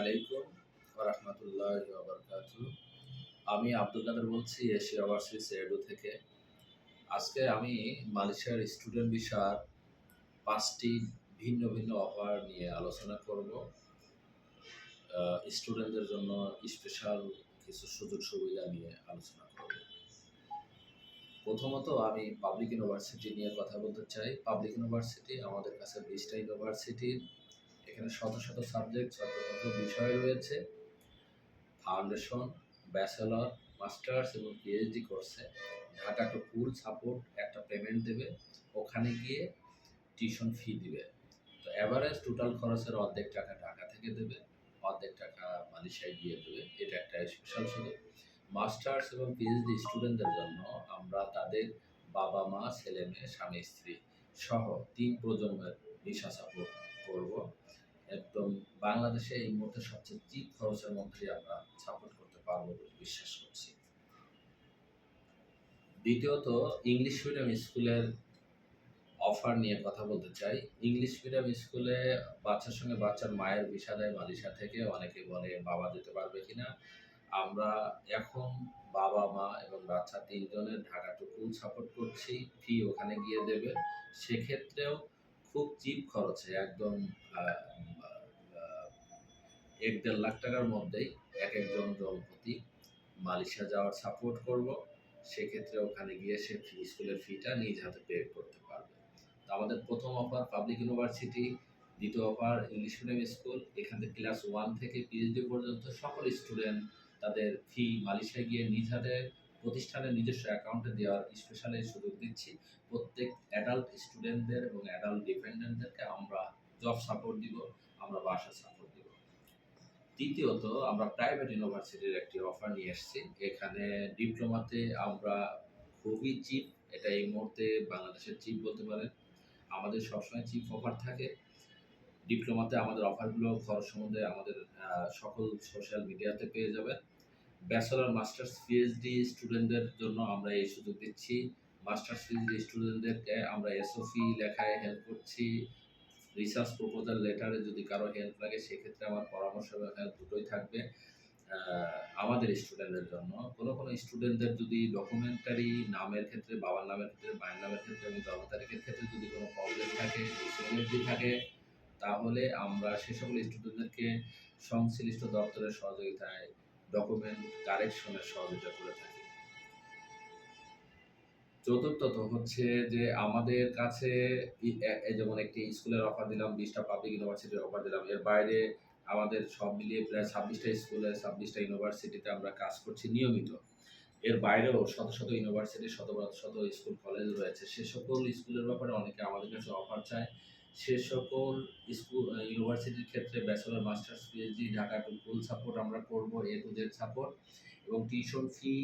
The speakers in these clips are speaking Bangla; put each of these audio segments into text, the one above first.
আলাইকুম রহমতুল্লাহ আমি আব্দুল কাদের বলছি, এশিয়া ওভারসিজ এডু থেকে। আজকে আমি মালয়েশিয়ার স্টুডেন্ট ভিসার পাঁচটি ভিন্ন ভিন্ন অফার নিয়ে আলোচনা করব। স্টুডেন্টদের জন্য স্পেশাল কিছু সুযোগ সুবিধা নিয়ে আলোচনা করব। প্রথমত আমি পাবলিক ইউনিভার্সিটি নিয়ে কথা বলতে চাই। পাবলিক ইউনিভার্সিটি আমাদের কাছে বিশটা ইউনিভার্সিটির এখানে শত শত সাবজেক্ট শত শত বিষয় রয়েছে। ফাউন্ডেশন ব্যাচেলর মাস্টার্স এবং পিএইচডি কোর্সে ঢাকা টু ফুল সাপোর্ট একটা পেমেন্ট দেবে। ওখানে গিয়ে টিউশন ফি দিবে। তো অ্যাভারেজ টোটাল খরচের অর্ধেক টাকা ঢাকা থেকে দেবে। অর্ধেক টাকা মালয়েশিয়ায় গিয়ে দেবে। এটা একটা স্পেশাল সুযোগ। মাস্টার্স এবং পিএইচডি স্টুডেন্টদের জন্য আমরা তাদের বাবা মা, ছেলে মেয়ে, স্বামী, স্ত্রী সহ তিন প্রজন্মের ভিসা সাপোর্ট করব। একদম বাংলাদেশে এই মুহূর্তে সবচেয়ে চিপ খরচের মধ্যে আমরা সাপোর্ট করতে পারব বলে বিশ্বাস করছি। দ্বিতীয়ত ইংলিশ মিডিয়াম স্কুলের অফার নিয়ে কথা বলতে চাই। ইংলিশ মিডিয়াম স্কুলে বাচ্চার সঙ্গে বাচ্চার মায়ের ভিসা দেয় মালয়েশিয়া থেকে অনেকে বলে বাবা যেতে পারবে কিনা। আমরা এখন বাবা, মা এবং বাচ্চা তিনজনের ঢাকা টুকু সাপোর্ট করছি। ফি ওখানে গিয়ে দেবে। সেক্ষেত্রেও খুব চিপ খরচে, একদম এক দেড় লাখ টাকার মধ্যেই এক একজন দম্পতি মালয়েশিয়া যাওয়ার সাপোর্ট করব। সেক্ষেত্রে ওখানে গিয়ে সে ফি স্কুলের ফিটা নিজ হাতে পে করতে পারবে। তো আমাদের প্রথম অফার পাবলিক ইউনিভার্সিটি দ্বিতীয় অফার ইংলিশ মিডিয়াম স্কুল এখান থেকে ক্লাস ওয়ান থেকে পিএইচডি পর্যন্ত সকল স্টুডেন্ট তাদের ফি মালয়েশিয়া গিয়ে নিজ হাতে প্রতিষ্ঠানের নিজস্ব অ্যাকাউন্টে দেওয়ার স্পেশাল এই সুযোগ দিচ্ছি। প্রত্যেক অ্যাডাল্ট স্টুডেন্টদের এবং অ্যাডাল্ট ডিপেন্ডেন্টদেরকে আমরা জব সাপোর্ট দিব, আমরা বাসা সাপোর্ট দিব। দ্বিতীয়ত, আমরা প্রাইভেট ইউনিভার্সিটির একটি অফার নিয়ে এসেছি। এখানে ডিপ্লোমাতে আমরা খুবই চিপ এটা এই মুহূর্তে বাংলাদেশের চিপ বলতে পারেন। আমাদের সবসময় চিপ অফার থাকে। ডিপ্লোমাতে আমাদের অফারগুলো খরচ সম্বন্ধে আমাদের সকল সোশ্যাল মিডিয়াতে পেয়ে যাবেন। ব্যাচেলর মাস্টার্স পিএইচডি স্টুডেন্টদের জন্য আমরা এই সুযোগ দিচ্ছি। মাস্টার্স পিএইচডি স্টুডেন্টদেরকে আমরা এসওফি লেখায় হেল্প করছি। রিসার্চ প্রপোজাল লেটারে যদি কারও হেল্প লাগে, সেক্ষেত্রে আমার পরামর্শ দুটোই থাকবে আমাদের স্টুডেন্টদের জন্য। কোনো কোনো স্টুডেন্টদের যদি ডকুমেন্টারি নামের ক্ষেত্রে, বাবার নামের ক্ষেত্রে, মায়ের নামের ক্ষেত্রে এবং জন্ম তারিখের ক্ষেত্রে যদি কোনো প্রবলেম থাকে ডিসএবিলিটি থাকে, তাহলে আমরা সে সকল স্টুডেন্টদেরকে সংশ্লিষ্ট দপ্তরের সহযোগিতায় ডকুমেন্ট কারেকশনের সহযোগিতা করে থাকি। চতুর্থত হচ্ছে যে আমাদের কাছে যেমন একটি স্কুলের অফার দিলাম, বিশটা পাবলিক ইউনিভার্সিটির অফার দিলাম, এর বাইরে আমাদের সব মিলিয়ে প্রায় ছাব্বিশটা স্কুলে, ছাব্বিশটা ইউনিভার্সিটিতে আমরা কাজ করছি নিয়মিত। এর বাইরেও শত শত ইউনিভার্সিটি শত শত স্কুল কলেজ রয়েছে। সে সকল স্কুলের ব্যাপারে অনেকে আমাদের কাছে অফার চায়। সে সকল স্কুল ইউনিভার্সিটির ক্ষেত্রে bachelor masters PhD Dhaka full support আমরা করব এ টু জেড সাপোর্ট এবং টিউশন ফি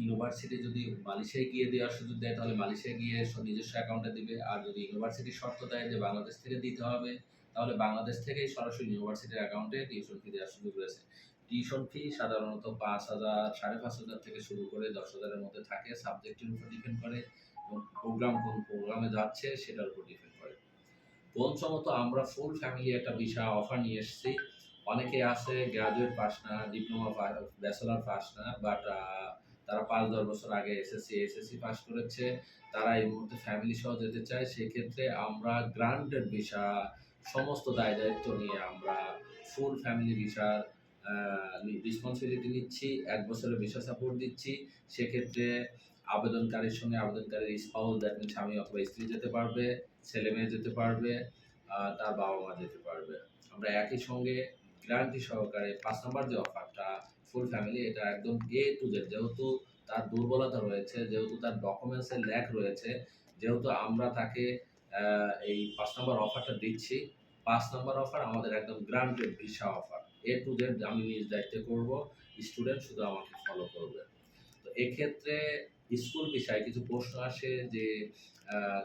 ইউনিভার্সিটি যদি মালয়েশিয়ায় গিয়ে দেওয়ার সুযোগ দেয়, তাহলে মালয়েশিয়া গিয়ে নিজস্ব অ্যাকাউন্টে দিবে। আর যদি ইউনিভার্সিটি শর্ত দেয় যে বাংলাদেশ থেকে দিতে হবে, তাহলে বাংলাদেশ থেকেই সরাসরি ইউনিভার্সিটির অ্যাকাউন্টে টিউশন ফি দেওয়ার সুযোগ রয়েছে। টিউশন ফি সাধারণত পাঁচ হাজার, সাড়ে পাঁচ হাজার থেকে শুরু করে দশ হাজারের মধ্যে থাকে। সাবজেক্টের উপর ডিপেন্ড করে এবং প্রোগ্রাম কোন প্রোগ্রামে যাচ্ছে, সেটার উপর ডিপেন্ড করে। পঞ্চমত আমরা ফুল ফ্যামিলি একটা বিষয় অফার নিয়ে এসেছি। অনেকে আছে গ্রাজুয়েট পাস না ডিপ্লোমা ব্যাচেলার পাস না বাট তারা পাঁচ দশ বছর আগে এসএসসি এসএসসি পাস করেছে। তারা এই মুহূর্তে ফ্যামিলি সহ যেতে চায়। সেক্ষেত্রে আমরা গ্রান্টেড ভিসা সমস্ত দায় দায়িত্ব নিয়ে আমরা ফুল ফ্যামিলি ভিসার রেসপন্সিবিলিটি নিচ্ছি। এক বছরের ভিসা সাপোর্ট দিচ্ছি। সেক্ষেত্রে আবেদনকারীর সঙ্গে আবেদনকারীর স্পাউস দ্যাট মিন স্বামী অথবা স্ত্রী যেতে পারবে, ছেলে মেয়ে যেতে পারবে তার বাবা মা যেতে পারবে। আমরা একই সঙ্গে গ্যারান্টি সহকারে পাঁচ নম্বর যে অফারটা ফুল ফ্যামিলি এটা একদম এ টু জেড যেহেতু তার দুর্বলতা রয়েছে, যেহেতু তার ডকুমেন্টসের ল্যাক রয়েছে, যেহেতু আমরা তাকে এই পাঁচ নম্বর অফারটা দিচ্ছি, পাঁচ নম্বর অফার আমাদের একদম granted visa offer A to Z আমি নিজ দায়িত্বে করব স্টুডেন্ট শুধু আমাকে ফলো করবে। তো এক্ষেত্রে স্কুল বিষয়ে কিছু প্রশ্ন আসে যে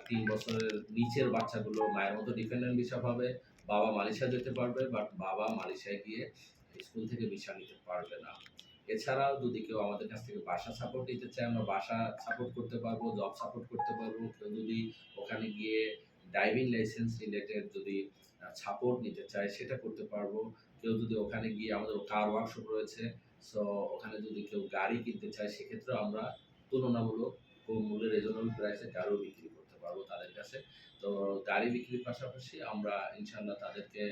তিন বছরের নিচের বাচ্চাগুলো মায়ের মতো ডিপেন্ডেন্ট ভিসা পাবে বাবা মালয়েশিয়া যেতে পারবে, বাট বাবা মালয়েশিয়ায় গিয়ে স্কুল থেকে ভিসা নিতে পারবে না। এছাড়াও যদি কেউ আমাদের কাছ থেকে বাসা সাপোর্ট নিতে চায়, আমরা বাসা সাপোর্ট করতে পারব জব সাপোর্ট করতে পারব। কেউ যদি ওখানে গিয়ে ড্রাইভিং লাইসেন্স রিলেটেড যদি সাপোর্ট নিতে চায়, সেটা করতে পারব। কেউ যদি ওখানে গিয়ে আমাদের কার ওয়ার্কশপ রয়েছে সো ওখানে যদি কেউ গাড়ি কিনতে চায়, সেক্ষেত্রেও আমরা তুলনামূলক কম মূল্যে রিজনেবল প্রাইসে গাড়িও বিক্রি করতে পারব তাদের কাছে। তো গাড়ি বিক্রির পাশাপাশি আমরা ইনশাল্লাহ তাদেরকে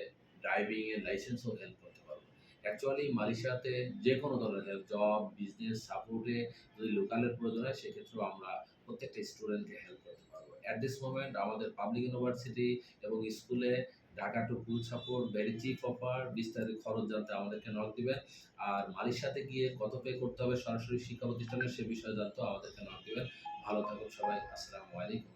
ড্রাইভিং এর লাইসেন্সও হেল্প করতে পারব। অ্যাকচুয়ালি মালয়েশিয়াতে যে কোনো ধরনের হেল্প জব বিজনেস সাপোর্টে যদি লোকালের প্রয়োজন হয়, সেক্ষেত্রেও আমরা প্রত্যেকটা স্টুডেন্টকে হেল্প করতে পারব। অ্যাট দিস মোমেন্ট আমাদের পাবলিক ইউনিভার্সিটি এবং স্কুলে Dhaka to full support very offer বিস্তারিত খরচ জানতে আমাদেরকে নক দিবে আর মালির সাথে গিয়ে কত পে করতে হবে সরাসরি শিক্ষা প্রতিষ্ঠানে সে বিষয়ে জানতে আমাদেরকে নক দিবেন। ভালো থাকুন সবাই, আসসালামু আলাইকুম